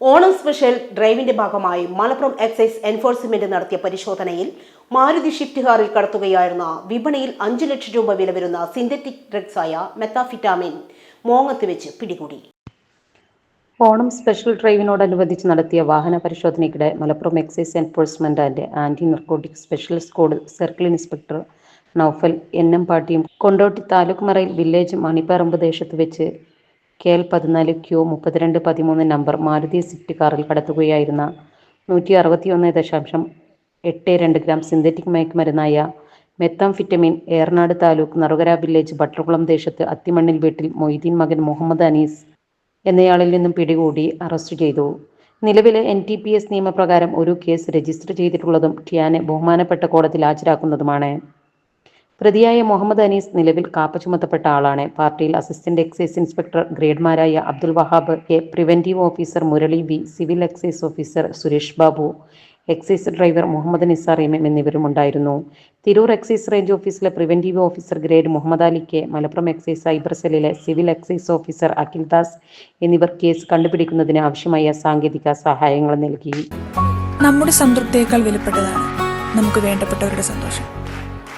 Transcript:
Onam special ഡ്രൈവിന്റെ ഭാഗമായി Malappuram excise enforcement നടത്തിയ പരിശോധനയിൽ മാരുതി ഷിഫ്റ്റ് കാറിൽ കടത്തുകയായിരുന്ന വിപണിയിൽ അഞ്ചു ലക്ഷം രൂപ വില വരുന്ന സിന്തറ്റിക് ഡ്രഗ്സായ മെത്താഫിറ്റാമിൻ മോങ്ങത്ത് വെച്ച് പിടികൂടി. ഓണം സ്പെഷ്യൽ ഡ്രൈവിനോടനുബന്ധിച്ച് നടത്തിയ വാഹന പരിശോധനയ്ക്കിടെ Malappuram excise enforcement and anti narcotic special squad circle inspector Noufal N M പാട്ടിയും Kondotty taluk മറയിൽ വില്ലേജ് മണിപ്പറമ്പ് ദേശത്ത് വെച്ച് കെ എൽ പതിനാല് ക്യു മുപ്പത്തിരണ്ട് പതിമൂന്ന് നമ്പർ മാരുതി സ്വിഫ്റ്റ് കാറിൽ കടത്തുകയായിരുന്ന നൂറ്റി അറുപത്തിയൊന്ന് ദശാംശം എട്ട് രണ്ട് ഗ്രാം സിന്തറ്റിക് മയക്കുമരുന്നായ മെത്താംഫിറ്റമിൻ ഏറനാട് താലൂക്ക് നറുകര വില്ലേജ് ബട്ടർകുളം ദേശത്ത് അത്തിമണ്ണിൽ വീട്ടിൽ മൊയ്തീൻ മകൻ മുഹമ്മദ് അനീസ് എന്നയാളിൽ നിന്നും പിടികൂടി അറസ്റ്റ് ചെയ്തു. നിലവിലെ എൻ ടി പി എസ് നിയമപ്രകാരം ഒരു കേസ് രജിസ്റ്റർ ചെയ്തിട്ടുള്ളതും ടിയാനെ ബഹുമാനപ്പെട്ട കോടതിയിൽ ഹാജരാക്കുന്നതുമാണ്. പ്രതിയായ മുഹമ്മദ് അനീസ് നിലവിൽ കാപ്പ ചുമത്തപ്പെട്ട ആളാണ്. പാർട്ടിയിൽ assistant excise inspector ഗ്രേഡ്മാരായ Abdul Wahab K preventive officer Murali B civil excise officer Suresh Babu excise driver Muhammad Nisar M M എന്നിവരും ഉണ്ടായിരുന്നു. തിരൂർ എക്സൈസ് റേഞ്ച് ഓഫീസിലെ preventive officer grade Muhammad Ali K Malappuram excise cyber സെല്ലിലെ civil excise officer Akhil Das എന്നിവർ case കണ്ടുപിടിക്കുന്നതിന് ആവശ്യമായ സാങ്കേതിക സഹായങ്ങൾ നൽകി. നമ്മുടെ സംതൃപ്തിയേക്കാൾ വിലപ്പെട്ടതാണ്. നമുക്ക് വേണ്ടപ്പെട്ടവരുടെ സന്തോഷം.